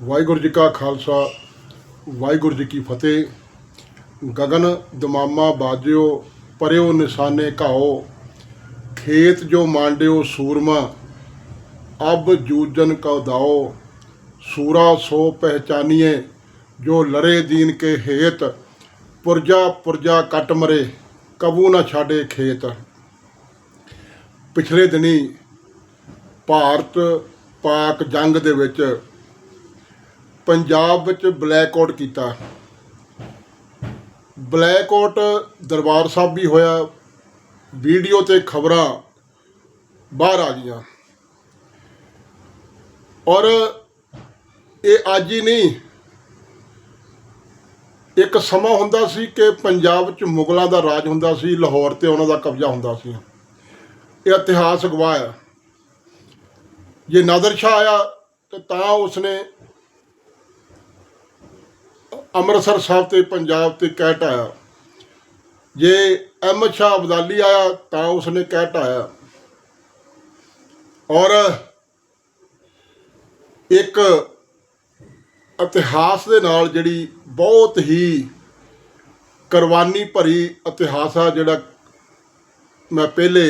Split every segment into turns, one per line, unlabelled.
ਵਾਹਿਗੁਰੂ ਜੀ ਕਾ ਖਾਲਸਾ, ਵਾਹਿਗੁਰੂ ਜੀ ਕੀ ਫਤਿਹ। ਗਗਨ ਦਮਾਮਾ ਬਾਜਿਓ, ਪਰਿਓ ਨਿਸ਼ਾਨੇ ਘਾਓ। ਖੇਤ ਜੋ ਮਾਂਡਿਓ ਸੂਰਮਾ, ਅਬ ਜੂਜਨ ਕਉ ਦਾਓ। ਸੂਰਾ ਸੋ ਪਹਿਚਾਨੀਏ, ਜੋ ਲਰੇ ਦੀਨ ਕੇ ਹੇਤ, ਪੁਰਜਾ ਪੁਰਜਾ ਕੱਟ ਮਰੇ, ਕਬੂ ਨਾ ਛਾੜੇ ਖੇਤ। ਪਿਛਲੇ ਦਿਨੀ ਭਾਰਤ ਪਾਕ ਜੰਗ ਦੇ ਵਿੱਚ ਪੰਜਾਬ ਵਿੱਚ ਬਲੈਕ ਬਲੈਕਆਊਟ ਕੀਤਾ। ਬਲੈਕ ਬਲੈਕਆਊਟ ਦਰਬਾਰ ਸਾਹਿਬ ਵੀ ਹੋਇਆ, ਵੀਡੀਓ ਤੇ ਖਬਰਾਂ ਬਾਹਰ ਆ ਗਈਆਂ। ਔਰ ਇਹ ਅੱਜ ਹੀ ਨਹੀਂ, ਇੱਕ ਸਮਾਂ ਹੁੰਦਾ ਸੀ ਕਿ ਪੰਜਾਬ ਵਿੱਚ ਮੁਗਲਾਂ ਦਾ ਰਾਜ ਹੁੰਦਾ ਸੀ, ਲਾਹੌਰ ਤੇ ਉਹਨਾਂ ਦਾ ਕਬਜ਼ਾ ਹੁੰਦਾ ਸੀ। ਇਹ ਇਤਿਹਾਸ ਗਵਾਹ ਹੈ ਜੇ ਨਾਦਰ ਸ਼ਾਹ ਆਇਆ, ਤੇ ਤਾਂ ਉਸਨੇ ਅੰਮ੍ਰਿਤਸਰ ਸਾਹਿਬ ਤੇ ਪੰਜਾਬ ਤੇ ਕਹਿ ਢਾਇਆ। ਜੇ ਅਹਿਮਦ ਸ਼ਾਹ ਅਬਦਾਲੀ ਆਇਆ ਤਾਂ ਉਸਨੇ ਕਹਿ ਢਾਇਆ। ਔਰ ਇੱਕ ਇਤਿਹਾਸ ਦੇ ਨਾਲ ਜਿਹੜੀ ਬਹੁਤ ਹੀ ਕੁਰਬਾਨੀ ਭਰੀ ਇਤਿਹਾਸ ਆ ਜਿਹੜਾ ਮੈਂ ਪਹਿਲੇ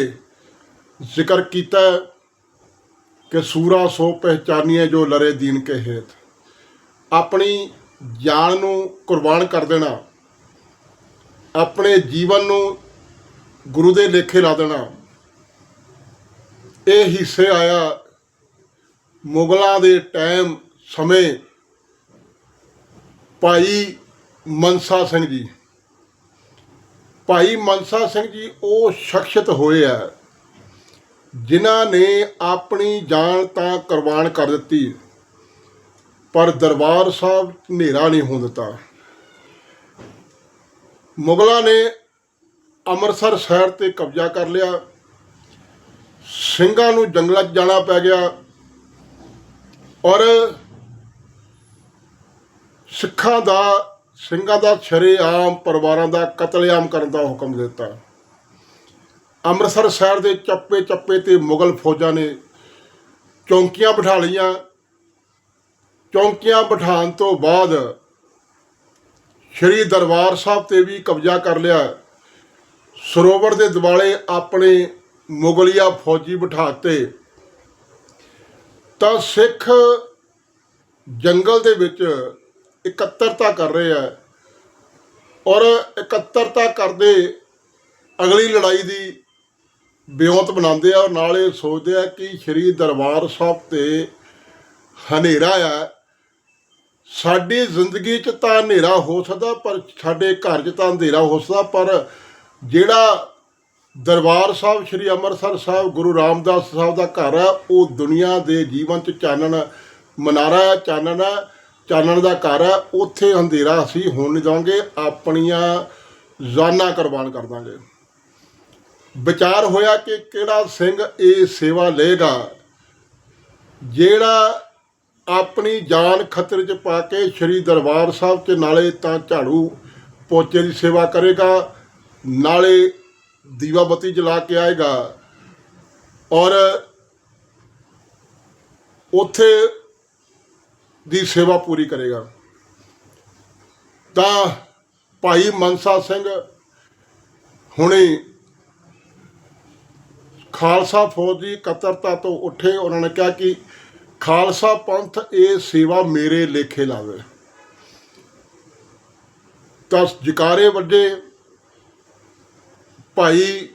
ਜ਼ਿਕਰ ਕੀਤਾ ਕਿ ਸੂਰਾ ਸੋ ਪਹਿਚਾਨੀਏ ਜੋ ਲਰੇ ਦੀਨ ਕੇ ਹੇਤ। ਆਪਣੀ ਜਾਨ ਨੂੰ ਕੁਰਬਾਨ ਕਰ ਦੇਣਾ, ਆਪਣੇ ਜੀਵਨ ਨੂੰ ਗੁਰੂ ਦੇ ਲੇਖੇ ਲਾ ਦੇਣਾ। ਇਹ ਹਿੱਸੇ ਆਇਆ ਮੁਗਲਾਂ ਦੇ ਟਾਈਮ ਸਮੇਂ ਭਾਈ ਮਨਸਾ ਸਿੰਘ ਜੀ। ਭਾਈ ਮਨਸਾ ਸਿੰਘ ਜੀ ਉਹ ਸ਼ਖਸੀਅਤ ਹੋਏ ਆ, ਜਿਨ੍ਹਾਂ ਨੇ ਆਪਣੀ ਜਾਨ ਤਾਂ ਕੁਰਬਾਨ ਕਰ ਦਿੱਤੀ। ਪਰ ਦਰਬਾਰ ਸਾਹਿਬ ਹਨੇਰਾ ਨਹੀਂ ਹੋਣ ਦਿੱਤਾ। ਮੁਗਲਾਂ ਨੇ ਅੰਮ੍ਰਿਤਸਰ ਸ਼ਹਿਰ ਤੇ ਕਬਜ਼ਾ ਕਰ ਲਿਆ। ਸਿੰਘਾਂ ਨੂੰ ਜੰਗਲਾਂ 'ਚ ਜਾਣਾ ਪੈ ਗਿਆ ਔਰ ਸਿੱਖਾਂ ਦਾ, ਸਿੰਘਾਂ ਦਾ ਸ਼ਰੇਆਮ ਪਰਿਵਾਰਾਂ ਦਾ ਕਤਲੇਆਮ ਕਰਨ ਦਾ ਹੁਕਮ ਦਿੱਤਾ। ਅੰਮ੍ਰਿਤਸਰ ਸ਼ਹਿਰ ਦੇ ਚੱਪੇ ਚੱਪੇ ਤੇ ਮੁਗਲ ਫੌਜਾਂ ਨੇ ਚੌਂਕੀਆਂ ਬਿਠਾ ਲਈਆਂ। ਚੌਂਕੀਆਂ ਬਿਠਾਉਣ ਤੋਂ ਬਾਅਦ ਸ਼੍ਰੀ ਦਰਬਾਰ ਸਾਹਿਬ ਤੇ ਵੀ ਕਬਜ਼ਾ ਕਰ ਲਿਆ। ਸਰੋਵਰ ਦੇ ਦਿਵਾਲੇ ਆਪਣੇ ਮੁਗਲਿਆ ਫੌਜੀ ਬਿਠਾਤੇ ਤਾਂ ਸਿੱਖ ਜੰਗਲ ਦੇ ਵਿੱਚ ਇਕੱਤਰਤਾ ਕਰ ਰਹੇ ਆ ਔਰ ਇਕੱਤਰਤਾ ਕਰਦੇ ਅਗਲੀ ਲੜਾਈ ਦੀ ਬਿਉਂਤ ਬਣਾਉਂਦੇ ਆ ਔਰ ਨਾਲ ਇਹ ਸੋਚਦੇ ਆ ਕਿ ਸ਼੍ਰੀ ਦਰਬਾਰ ਸਾਹਿਬ ਤੇ ਹਨੇਰਾ ਆ। ਸਾਡੀ ਜ਼ਿੰਦਗੀ 'ਚ ਤਾਂ ਹਨੇਰਾ ਹੋ ਸਕਦਾ, ਪਰ ਸਾਡੇ ਘਰ 'ਚ ਤਾਂ ਅੰਧੇਰਾ ਹੋ ਸਕਦਾ, ਪਰ ਜਿਹੜਾ ਦਰਬਾਰ ਸਾਹਿਬ, ਸ੍ਰੀ ਅੰਮ੍ਰਿਤਸਰ ਸਾਹਿਬ, ਗੁਰੂ ਰਾਮਦਾਸ ਸਾਹਿਬ ਦਾ ਘਰ ਹੈ, ਉਹ ਦੁਨੀਆ ਦੇ ਜੀਵਨ 'ਚ ਚਾਨਣ ਮਨਾਰਾ ਹੈ, ਚਾਨਣ ਹੈ, ਚਾਨਣ ਦਾ ਘਰ ਹੈ, ਉੱਥੇ ਅੰਧੇਰਾ ਅਸੀਂ ਹੋਣ ਨਹੀਂ ਦੇਵਾਂਗੇ, ਆਪਣੀਆਂ ਜਾਨਾਂ ਕੁਰਬਾਨ ਕਰ ਦਾਂਗੇ। ਵਿਚਾਰ ਹੋਇਆ ਕਿ ਕਿਹੜਾ ਸਿੰਘ ਇਹ ਸੇਵਾ ਲਏਗਾ, ਜਿਹੜਾ ਆਪਣੀ ਜਾਨ ਖਤਰੇ 'ਚ ਪਾ ਕੇ ਸ੍ਰੀ ਦਰਬਾਰ ਸਾਹਿਬ 'ਚ ਨਾਲੇ ਤਾਂ ਝਾੜੂ ਪੋਚੇ ਦੀ ਸੇਵਾ ਕਰੇਗਾ, ਨਾਲੇ ਦੀਵਾ ਬੱਤੀ ਜਲਾ ਕੇ ਆਏਗਾ। ਔਰ ਉੱਥੇ ਦੀ ਸੇਵਾ ਪੂਰੀ ਕਰੇਗਾ। ਤਾਂ ਭਾਈ ਮਨਸਾ ਸਿੰਘ ਹੁਣੇ ਖਾਲਸਾ ਫੌਜ ਦੀ ਇਕੱਤਰਤਾ ਤੋਂ ਉੱਠੇ, ਉਹਨਾਂ ਨੇ ਕਿਹਾ ਕਿ ਖਾਲਸਾ ਪੰਥ ਇਹ ਸੇਵਾ ਮੇਰੇ ਲੇਖੇ ਲਾਵੇ। ਤਾਂ ਜਕਾਰੇ ਵੱਡੇ ਭਾਈ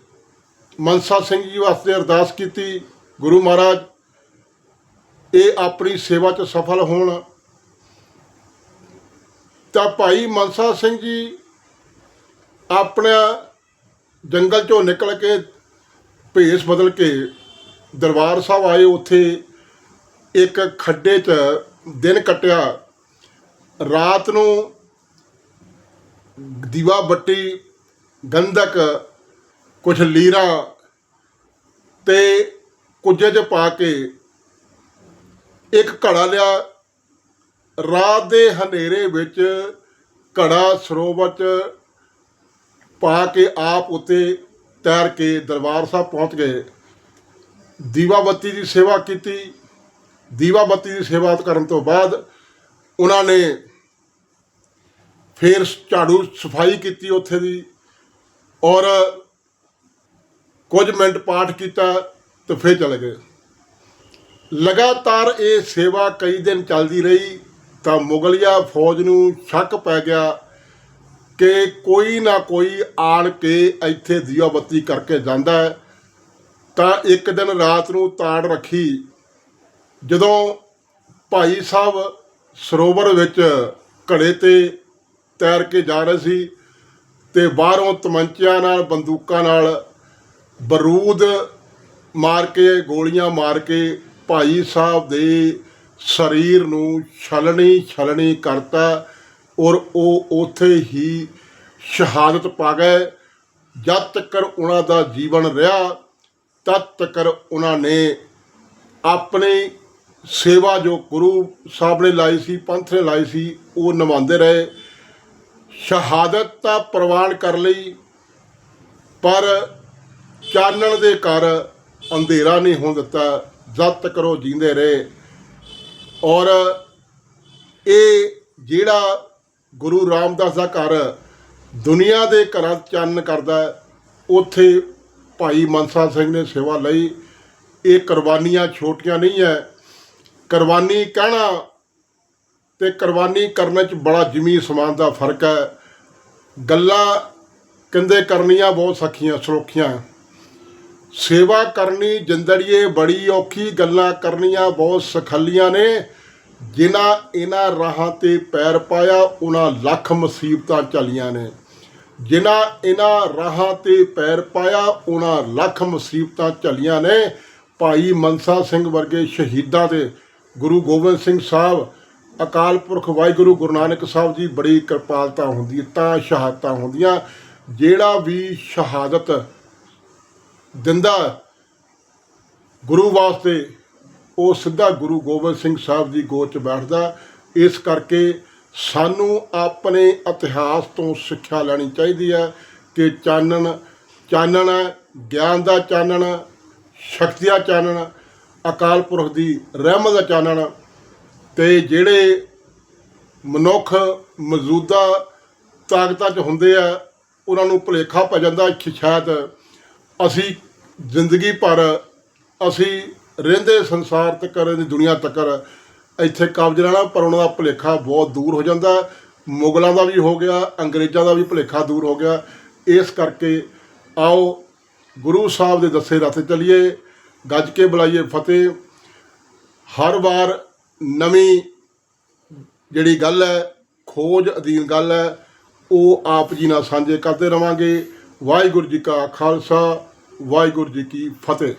ਮਨਸਾ ਸਿੰਘ ਜੀ ਵਾਸਤੇ ਅਰਦਾਸ ਕੀਤੀ, ਗੁਰੂ ਮਹਾਰਾਜ, ਇਹ ਆਪਣੀ ਸੇਵਾ 'ਚ ਸਫਲ ਹੋਣ। ਤਾਂ ਭਾਈ ਮਨਸਾ ਸਿੰਘ ਜੀ ਆਪਣਾ ਜੰਗਲ 'ਚੋਂ ਨਿਕਲ ਕੇ ਭੇਸ ਬਦਲ ਕੇ ਦਰਬਾਰ ਸਾਹਿਬ ਆਏ। ਉੱਥੇ ਇੱਕ ਖੱਡੇ 'ਚ ਦਿਨ ਕੱਟਿਆ, ਰਾਤ ਨੂੰ ਦੀਵਾ ਬੱਟੀ, ਗੰਧਕ ਕੁਝ ਲੀਰਾ ਤੇ ਕੁਝੇ 'ਚ ਪਾ ਕੇ ਇੱਕ ਘੜਾ ਲਿਆ। ਰਾਤ ਦੇ ਹਨੇਰੇ ਵਿੱਚ ਘੜਾ ਸਰੋਵਰ 'ਚ ਪਾ ਕੇ ਆਪ ਉੱਤੇ ਤੈਰ ਕੇ ਦਰਬਾਰ ਸਾਹਿਬ ਪਹੁੰਚ ਗਏ। ਦੀਵਾ ਬੱਤੀ ਦੀ ਸੇਵਾ ਕੀਤੀ। ਦੀਵਾ ਬੱਤੀ ਦੀ ਸੇਵਾ ਕਰਨ ਤੋਂ ਬਾਅਦ ਉਹਨਾਂ ਨੇ ਫਿਰ ਝਾੜੂ ਸਫ਼ਾਈ ਕੀਤੀ ਉੱਥੇ ਦੀ ਔਰ ਕੁਝ ਮਿੰਟ ਪਾਠ ਕੀਤਾ ਤੇ ਫਿਰ ਚਲੇ ਗਏ। ਲਗਾਤਾਰ ਇਹ ਸੇਵਾ ਕਈ ਦਿਨ ਚੱਲਦੀ ਰਹੀ ਤਾਂ ਮੁਗਲਿਆ ਫੌਜ ਨੂੰ ਸ਼ੱਕ ਪੈ ਗਿਆ ਕਿ ਕੋਈ ਨਾ ਕੋਈ ਆਣ ਕੇ ਇੱਥੇ ਦੀਵਾ ਬੱਤੀ ਕਰਕੇ ਜਾਂਦਾ ਤਾਂ ਇੱਕ ਦਿਨ ਰਾਤ ਨੂੰ ਤਾੜ ਰੱਖੀ ਜਦੋਂ ਭਾਈ ਸਾਹਿਬ ਸਰੋਵਰ ਵਿੱਚ ਘੜੇ ਤੇ ਤੈਰ ਕੇ ਜਾ ਰਹੇ ਸੀ ਤੇ ਬਾਹਰੋਂ ਤਮੰਚਿਆਂ ਨਾਲ, ਬੰਦੂਕਾਂ ਨਾਲ ਬਰੂਦ ਮਾਰ ਕੇ, ਗੋਲੀਆਂ ਮਾਰ ਕੇ ਭਾਈ ਸਾਹਿਬ ਦੇ ਸਰੀਰ ਨੂੰ ਛਲਣੀ ਛਲਣੀ ਕਰਤਾ ਔਰ ਉਹ ਉਥੇ ਹੀ ਸ਼ਹਾਦਤ ਪਾ ਗਏ। ਜਦ ਤੱਕ ਉਹਨਾਂ ਦਾ ਜੀਵਨ ਰਿਹਾ, ਤਦ ਤੱਕ ਉਹਨਾਂ ਨੇ ਆਪਣੀ ਸੇਵਾ ਜੋ ਗੁਰੂ ਸਾਹਿਬ ਨੇ ਲਾਈ ਸੀ, ਪੰਥ ਨੇ ਲਾਈ ਸੀ, ਉਹ ਨਿਭਾਉਂਦੇ ਰਹੇ। ਸ਼ਹਾਦਤ ਤਾਂ ਪ੍ਰਵਾਨ ਕਰ ਲਈ, ਪਰ ਚਾਨਣ ਦੇ ਘਰ ਅੰਧੇਰਾ ਨਹੀਂ ਹੋਣ ਦਿੱਤਾ। ਜਦ ਤੱਕ ਉਹ ਜੀਂਦੇ ਰਹੇ। ਔਰ ਇਹ ਜਿਹੜਾ ਗੁਰੂ ਰਾਮਦਾਸ ਦਾ ਘਰ ਦੁਨੀਆ ਦੇ ਘਰਾਂ ਚਾਨਣ ਕਰਦਾ ਉੱਥੇ ਭਾਈ ਮਨਸਾ ਸਿੰਘ ਨੇ ਸੇਵਾ ਲਈ। ਇਹ ਕੁਰਬਾਨੀਆਂ ਛੋਟੀਆਂ ਨਹੀਂ ਹੈ ਕੁਰਬਾਨੀ ਕਹਿਣਾ ਤੇ ਕੁਰਬਾਨੀ ਕਰਨ 'ਚ ਬੜਾ ਜ਼ਮੀਨ ਸਮਾਨ ਦਾ ਫ਼ਰਕ ਹੈ। ਗੱਲਾਂ ਕਹਿੰਦੇ ਕਰਨੀਆਂ ਬਹੁਤ ਸਖੀਆਂ, ਸੌਖੀਆਂ। ਸੇਵਾ ਕਰਨੀ ਜਿੰਦੜੀਏ ਬੜੀ ਔਖੀ, ਗੱਲਾਂ ਕਰਨੀਆਂ ਬਹੁਤ ਸਖੱਲੀਆਂ ਨੇ। ਜਿਨ੍ਹਾਂ ਇਹਨਾਂ ਰਾਹਾਂ ਤੇ ਪੈਰ ਪਾਇਆ, ਉਹਨਾਂ ਲੱਖ ਮੁਸੀਬਤਾਂ ਚੱਲੀਆਂ ਨੇ। ਜਿਨ੍ਹਾਂ ਇਹਨਾਂ ਰਾਹਾਂ ਤੇ ਪੈਰ ਪਾਇਆ, ਉਹਨਾਂ ਲੱਖ ਮੁਸੀਬਤਾਂ ਚੱਲੀਆਂ ਨੇ। ਭਾਈ ਮਨਸਾ ਸਿੰਘ ਵਰਗੇ ਸ਼ਹੀਦਾਂ ਦੇ ਗੁਰੂ ਗੋਬਿੰਦ ਸਿੰਘ ਸਾਹਿਬ, ਅਕਾਲ ਪੁਰਖ ਵਾਹਿਗੁਰੂ ਗੁਰੂ ਨਾਨਕ ਸਾਹਿਬ ਜੀ ਬੜੀ ਕਿਰਪਾਲਤਾ ਹੁੰਦੀ ਤਾਂ ਸ਼ਹਾਦਤਾਂ ਹੁੰਦੀਆਂ। ਜਿਹੜਾ ਵੀ ਸ਼ਹਾਦਤ ਦਿੰਦਾ ਗੁਰੂ ਵਾਸਤੇ, ਉਹ ਸਿੱਧਾ ਗੁਰੂ ਗੋਬਿੰਦ ਸਿੰਘ ਸਾਹਿਬ ਦੀ ਗੋਦ 'ਚ ਬੈਠਦਾ। ਇਸ ਕਰਕੇ ਸਾਨੂੰ ਆਪਣੇ ਇਤਿਹਾਸ ਤੋਂ ਸਿੱਖਿਆ ਲੈਣੀ ਚਾਹੀਦੀ ਹੈ ਕਿ ਚਾਨਣ ਚਾਨਣ, ਗਿਆਨ ਦਾ ਚਾਨਣ, ਸ਼ਕਤੀ ਦਾ ਚਾਨਣ ਅਕਾਲ ਪੁਰਖ ਦੀ ਰਹਿਮਤ ਦਾ ਚਾਨਣ ਤੇ ਜਿਹੜੇ ਮਨੁੱਖ ਮੌਜੂਦਾ ਤਾਕਤਾਂ 'ਚ ਹੁੰਦੇ ਆ, ਉਹਨਾਂ ਨੂੰ ਭੁਲੇਖਾ ਪੈ ਜਾਂਦਾ ਕਿ ਸ਼ਾਇਦ ਅਸੀਂ ਜ਼ਿੰਦਗੀ ਭਰ ਅਸੀਂ ਰਹਿੰਦੇ ਸੰਸਾਰ ਤੱਕ ਰਹਿੰਦੀ ਦੁਨੀਆ ਤੱਕ ਇੱਥੇ ਕਬਜ਼ ਰਹਿਣਾ ਪਰ ਉਹਨਾਂ ਦਾ ਭੁਲੇਖਾ ਬਹੁਤ ਦੂਰ ਹੋ ਜਾਂਦਾ। ਮੁਗਲਾਂ ਦਾ ਵੀ ਹੋ ਗਿਆ, ਅੰਗਰੇਜ਼ਾਂ ਦਾ ਵੀ ਭੁਲੇਖਾ ਦੂਰ ਹੋ ਗਿਆ। ਇਸ ਕਰਕੇ ਆਓ, ਗੁਰੂ ਸਾਹਿਬ ਦੇ ਦੱਸੇ ਰਸਤੇ ਚੱਲੀਏ। ਗੱਜ ਕੇ ਬੁਲਾਈਏ ਫਤਿਹ। ਹਰ ਵਾਰ ਨਵੀਂ ਜਿਹੜੀ ਗੱਲ ਹੈ, ਖੋਜ ਅਧੀਨ ਗੱਲ ਹੈ, ਉਹ ਆਪ ਜੀ ਨਾਲ ਸਾਂਝੇ ਕਰਦੇ ਰਵਾਂਗੇ। ਵਾਹਿਗੁਰੂ ਜੀ ਕਾ ਖਾਲਸਾ, ਵਾਹਿਗੁਰੂ ਜੀ ਕੀ ਫਤਿਹ।